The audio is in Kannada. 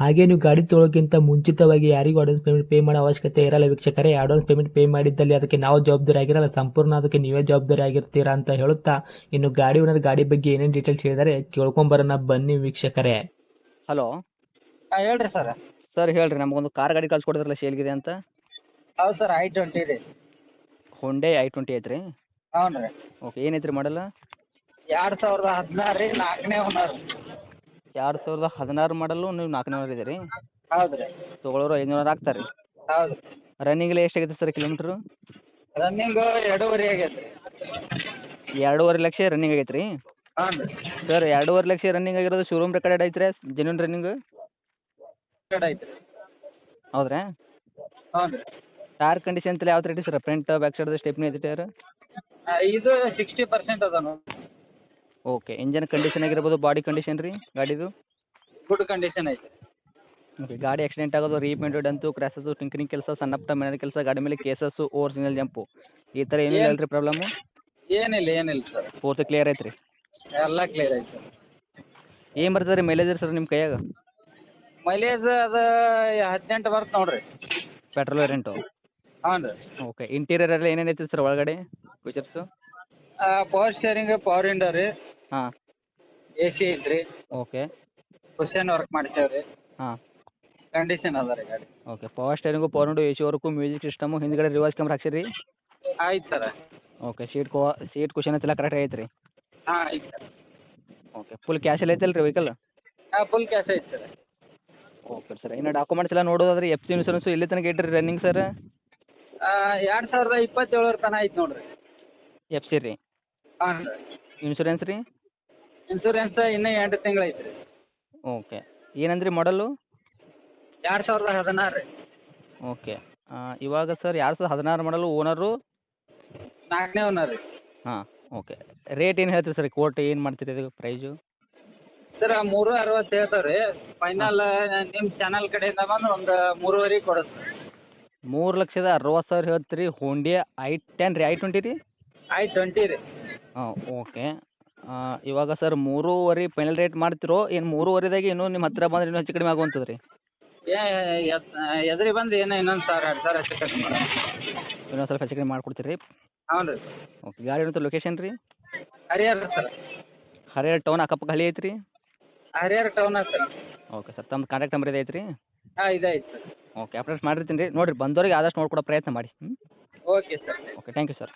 ಹಾಗೆ ನೀವು ಗಾಡಿ ತೊಳೋಕ್ಕಿಂತ ಮುಂಚಿತವಾಗಿ ಯಾರಿಗೂ ಅಡ್ವಾನ್ಸ್ ಪೇಮೆಂಟ್ ಪೇ ಮಾಡೋ ಅವಶ್ಯಕತೆ ಇರಲ್ಲ ವೀಕ್ಷಕರೇ. ಅಡ್ವಾನ್ಸ್ ಪೇಮೆಂಟ್ ಪೇ ಮಾಡಿದ್ದಲ್ಲಿ ಅದಕ್ಕೆ ನಾವು ಜವಾಬ್ದಾರಿ ಆಗಿರಲ್ಲ. ಸಂಪೂರ್ಣ ಅದಕ್ಕೆ ನೀವೇ ಜವಾಬ್ದಾರಿ ಆಗಿರ್ತೀರಾ ಅಂತ ಹೇಳುತ್ತಾ ಇನ್ನು ಗಾಡಿ ಓನರ್ ಗಾಡಿ ಬಗ್ಗೆ ಏನೇನು ಡೀಟೇಲ್ಸ್ ಹೇಳಿದರೆ ಕೇಳ್ಕೊಂಬರೋಣ ಬನ್ನಿ ವೀಕ್ಷಕರೇ. ಹಲೋ ಹಾಂ ಹೇಳ್ರಿ ಸರ್ ಸರ್ ಹೇಳ್ರಿ ನಮಗೊಂದು ಕಾರ್ ಗಾಡಿ ಕಳ್ಸಿಕೊಡಿದ್ರಲ್ಲ ಸೇಲ್ಗಿದೆ ಅಂತ? ಹೌದು ಸರ್ ಐ ಟ್ವೆಂಟಿ ಇದೆ. ಹೊಂಡೆ ಐ ಟ್ವೆಂಟಿ ಐತ್ರಿ? ಹ್ಞೂ ರೀ ಓಕೆ ಏನೈತ್ರಿ ಮಾಡಲ್ಲ ಎರಡು ಸಾವಿರದ ಹದಿನಾರು ರೀ ನಾಲ್ಕನೇ ಓನರ್ ಎರಡು ಸಾವಿರದ ಹದಿನಾರು ಮಾಡಲು ನೀವು ನಾಲ್ಕುನೂರು ಇದೀರಿ? ಹೌದು ರೀ ತೊಗೊಳೋರು ಐನೂರು ಆಗ್ತಾರೆ ರೀ ಹೌದು. ರನ್ನಿಂಗಲ್ಲಿ ಎಷ್ಟು ಆಗೈತೆ ಸರ್ ಕಿಲೋಮೀಟ್ರು ರನ್ನಿಂಗ್ ಎರಡೂವರೆ ಆಗೈತೆ ರೀ ಎರಡೂವರೆ ಲಕ್ಷ ರನ್ನಿಂಗ್ ಆಗೈತೆ ರೀ ಹಾಂ ರೀ. ಸರ್ ಎರಡೂವರೆ ಲಕ್ಷ ರನ್ನಿಂಗ್ ಆಗಿರೋದು ಶೋರೂಮ್ ರೆಕಾರ್ಡ್ ಐತ್ರಿ ಜೆನ್ಯೂನ್ ರನ್ನಿಂಗ್ ರೆಕಾರ್ಡ್ ಐತೆ ರೀ. ಹೌದ್ರಾ ರೀ ಟೈರ್ ಕಂಡೀಷನ್ ತಲೆ ಯಾವ ಐತಿ sir front back side stepney ಐತಿ ಟೈರ್ ಇದು ಸಿಕ್ಸ್ಟಿ ಪರ್ಸೆಂಟ್ ಅದ ನೋಡಿ ಓಕೆ ಇಂಜನ್ ಕಂಡೀಷನ್ ಆಗಿರ್ಬೋದು ಬಾಡಿ ಕಂಡೀಷನ್ ರೀ ಗಾಡಿದು? ಗುಡ್ ಕಂಡೀಷನ್ ಐತೆ. ಓಕೆ ಗಾಡಿ ಆಕ್ಸಿಡೆಂಟ್ ಆಗೋದು ರೀಪೇಂಟೆಡ್ ಅಂತೂ ಕ್ರ್ಯಾಸಸ್ಸು ಟಿಂಕರಿಂಗ್ ಕೆಲಸ ಸಣ್ಣ ಪುಟ್ಟ ಮನೆ ಕೆಲಸ ಗಾಡಿ ಮೇಲೆ ಕೇಸಸ್ಸು ಓರಿಜಿನಲ್ ಜಂಪು ಈ ಥರ ಏನೂ ಏನ್- ಇಲ್ಲ ರೀ ಪ್ರಾಬ್ಲಮ್ಮು ಏನಿಲ್ಲ ಏನಿಲ್ಲ ಸರ್ ಪೂರ್ತಿ ಕ್ಲಿಯರ್ ಐತೆ ರೀ ಎಲ್ಲ ಕ್ಲಿಯರ್ ಐತೆ ಏನು ಬರ್ತದೆ ರೀ ಮೈಲೇಜ್ ಸರ್ ನಿಮ್ಮ ಕೈಯಾಗ? ಮೈಲೇಜ್ ಅದು ಹದಿನೆಂಟು ಬರುತ್ತೆ ನೋಡಿರಿ. ಪೆಟ್ರೋಲ್ ವೇರಿಯಂಟು ಹಾಂ ರೀ. ಓಕೆ ಇಂಟೀರಿಯರ್ ಎಲ್ಲ ಏನೇನು ಐತೆ ಸರ್ ಒಳಗಡೆ features power steering power window ರೀ. ಹಾಂ. ಎ ಸಿ ಐತ್ರಿ ಓಕೆ ಕುಷನ್ ವರ್ಕ್ ಮಾಡ್ತೇವೆ ರೀ ಹಾಂ. ಕಂಡೀಷನ್ ಅದ ರೀ ಗಾಡಿ. Okay power steering power window A C work music system ಹಿಂದ್ಗಡೆ ರಿವರ್ಸ್ ಕ್ಯಾಮ್ರಾ ಹಾಕ್ಸಿರಿ. ಆಯ್ತು ಸರ. ಓಕೆ ಸೀಟ್ ಕೋ ಸೀಟ್ ಕುಶನ್ ಎಲ್ಲ ಕರೆಕ್ಟ್ ಐತೆ ರೀ. ಹಾಂ ಐತೆ ಸರ್. ಓಕೆ ಫುಲ್ ಕ್ಯಾಶ್ ಎಲ್ಲ ಐತಲ್ಲ ರೀ ವೆಹಿಕಲ್ ಹಾಂ ಫುಲ್ ಕ್ಯಾಶ್ ಐತೆ ಸರ್. ಓಕೆ ಸರ್ ಇನ್ನು ಡಾಕ್ಯುಮೆಂಟ್ಸ್ ಎಲ್ಲ ನೋಡೋದಾದ್ರೆ ಎಫ್ ಸಿ ಇನ್ಸೂರೆನ್ಸು ಇಲ್ಲಿ ತನಕ ಇಟ್ಟಿರಿ ರನ್ನಿಂಗ್ ಸರ್ ಎರಡು ಸಾವಿರದ ಇಪ್ಪತ್ತೇಳರ ತನಕ ಐತೆ ನೋಡಿರಿ. ಎಫ್ ಸಿ ರೀ? ಹಾಂ ಇನ್ಶೂರೆನ್ಸ್ ರೀ? ಇನ್ಸೂರೆನ್ಸ್ ಇನ್ನೂ ಎಂಟು ತಿಂಗಳು ಐತೆ ರೀ ಓಕೆ ಏನಂದ್ರಿ ಮಾಡಲು ಎರಡು ಸಾವಿರದ ಹದಿನಾರು ರೀ. ಓಕೆ ಇವಾಗ ಸರ್ ಎರಡು ಸಾವಿರದ ಹದಿನಾರು ಮಾಡಲು ಓನರು ನಾಲ್ಕನೇ ಓನರ್ ರೀ. ಹಾಂ ಓಕೆ ರೇಟ್ ಏನು ಹೇಳ್ತೀರಿ ಸರ್ ಕೋಟ್ ಏನು ಮಾಡ್ತೀರಿ ಇದು ಪ್ರೈಸು ಸರ್ ಮೂರು ಅರವತ್ತು ಹೇಳ್ತಾವೆ ರೀ. ಫೈನಲ್ ನಿಮ್ಮ ಚಾನಲ್ ಕಡೆಯಿಂದ ಬಂದು ಒಂದು ಮೂರುವರೆ ಕೊಡುತ್ತೆ ಮೂರು ಲಕ್ಷದ ಅರವತ್ತು ಸಾವಿರ ಹೇಳ್ತೀರಿ ಹೋಂಡಿಯ ಐ ಟೆನ್ ರೀ ಐ ಟ್ವೆಂಟಿ ರೀ? ಐ ಟ್ವೆಂಟಿ ರೀ. ಹಾಂ ಓಕೆ ಇವಾಗ ಸರ್ ಮೂರುವರೆ ಫೈನಲ್ ರೇಟ್ ಮಾಡ್ತಿರೋ ಏನು ಮೂರುವರೆದಾಗೆ ಇನ್ನೂ ನಿಮ್ಮ ಹತ್ತಿರ ಬಂದ್ರೆ ಇನ್ನೂ ಹೆಚ್ಚು ಕಡಿಮೆ ಆಗುವಂಥದ್ದು ರೀ ಏ ಎದ್ರಿ ಬಂದು ಏನೋ ಇನ್ನೊಂದು ಸಾವಿರ ಎರಡು ಸಾವಿರ ಹೆಚ್ಚು ಕಡಿಮೆ ಇನ್ನೊಂದು ಸ್ವಲ್ಪ ಹೆಚ್ಚು ಕಡಿಮೆ ಮಾಡ್ಕೊಡ್ತೀರಿ? ಹ್ಞೂ ರೀ ಓಕೆ ಗಾಡಿ ಇರೋಂಥ ಲೊಕೇಶನ್ ರೀ? ಹರಿಹರ ಸರ್ ಹರಿಹರ ಟೌನ್ ಅಕ್ಕಪಕ್ಕ ಹಳ್ಳಿ ಐತ್ರಿ? Harihara town sir okay sir ತಮ್ಮ ಕಾಂಟ್ಯಾಕ್ಟ್ ನಂಬರ್ ಇದೆ ಐತ್ರಿ? ಹಾಂ ಇದೈತೆ ಸರ್. ಓಕೆ ಅಪ್ಡೇಟ್ ಮಾಡಿರ್ತೀನಿ ರೀ. ನೋಡಿರಿ ಬಂದವ್ರಿಗೆ ಆದಷ್ಟು ನೋಡ್ಕೊಡೋ ಪ್ರಯತ್ನ ಮಾಡಿ. ಹ್ಞೂ okay sir. Okay thank you sir